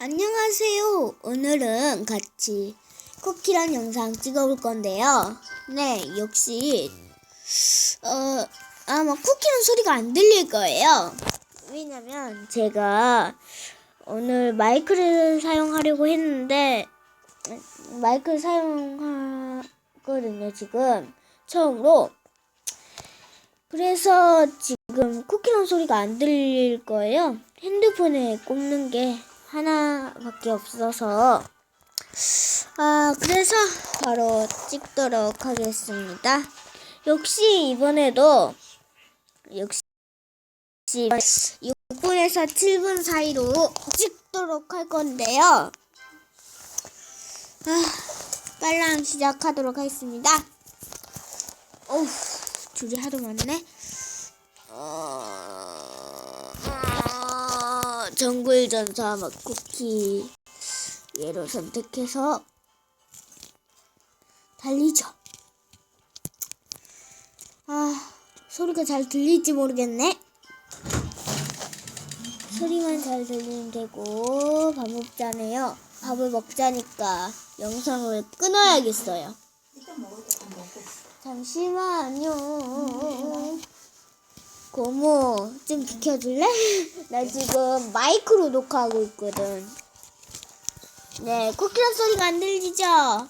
안녕하세요. 오늘은 같이 쿠키란 영상 찍어볼 건데요. 네, 역시 어 아마 쿠키란 소리가 안 들릴 거예요. 왜냐면 제가 오늘 마이크를 사용하려고 했는데 마이크를 사용하거든요. 지금 처음으로. 그래서 지금 쿠키란 소리가 안 들릴 거예요. 핸드폰에 꼽는 게 하나밖에 없어서 아 그래서 바로 찍도록 하겠습니다. 역시 이번에도 역시 6분에서 7분 사이로 찍도록 할 건데요. 아, 빨랑 시작하도록 하겠습니다. 어우, 줄이 하도 많네. 어, 어, 정글 전사 막 쿠키 얘로 선택해서 달리죠. 아 소리가 잘 들릴지 모르겠네. 소리만 잘 들리면 되고 밥 먹자네요. 밥을 먹자니까 영상을 끊어야겠어요. 잠시만요. 고모 좀 비켜줄래? 나 지금 마이크로 녹화하고 있거든. 네, 코끼리 소리가 안 들리죠? 아,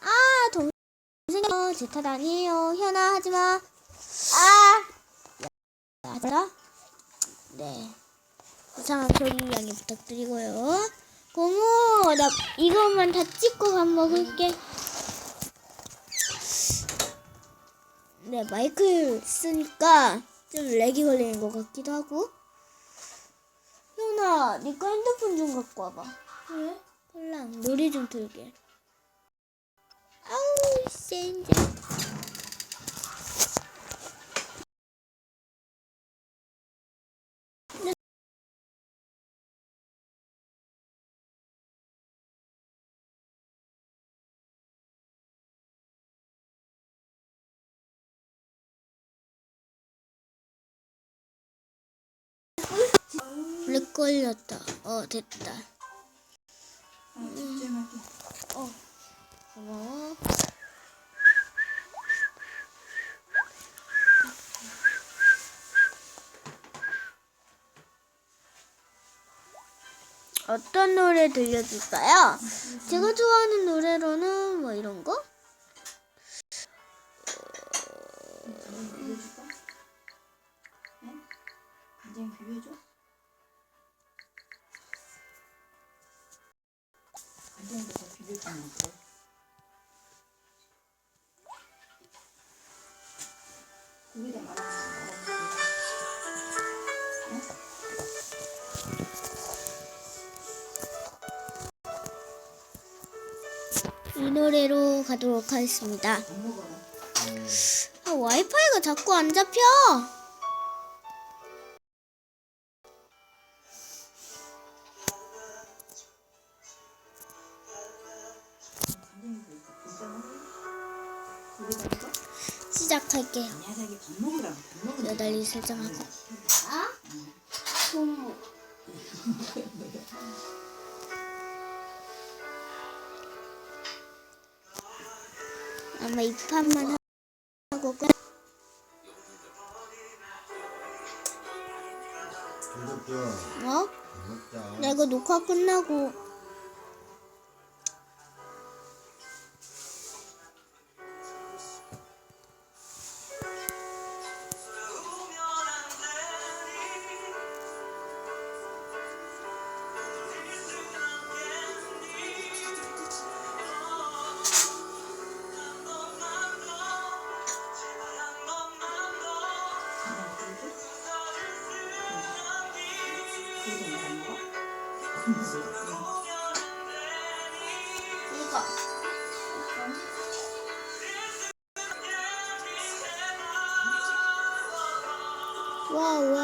아, 동생아, 제탓 아니에요. 현아, 하지 마. 아, 하자. 네, 이상한 소리 양해 부탁드리고요. 고모, 나 이것만 다 찍고 밥 먹을게. 네, 마이크 쓰니까 좀 렉이 걸리는 것 같기도 하고. 현아, 니꺼 핸드폰 좀 갖고 와봐. 왜? 폴랑 노래 좀 틀게. 아우, 센 데. 렉 걸렸다. 어, 됐다. 어, 고마워. 어떤 노래 들려줄까요? 제가 좋아하는 노래로는 간장도 더 비벼주면 돼. 고기다 말아서 이 노래로 가도록 하겠습니다. 아, 와이파이가 자꾸 안 잡혀. 시작할게요. 여달리 설정하고. 아? 아마 이 판만 하고 끝. 어? 나 이거 녹화 끝나고 이거. 와와. 안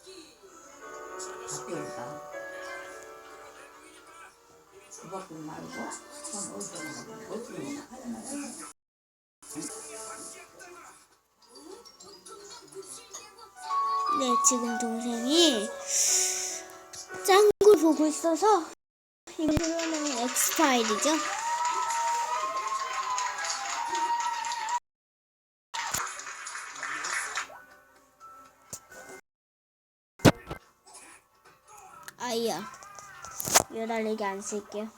그 밖에 말고? 네, 지금 동생이 짱구 보고 있어서 이거 그러면 엑스파일이죠? 아이야, 열알리기 안 쓸게요.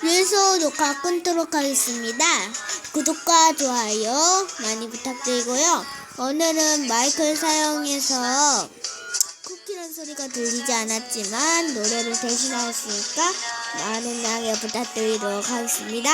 그래서 녹화 끊도록 하겠습니다. 구독과 좋아요 많이 부탁드리고요. 오늘은 마이크를 사용해서 쿠키란 소리가 들리지 않았지만 노래를 대신하였으니까 많은 양해 부탁드리도록 하겠습니다.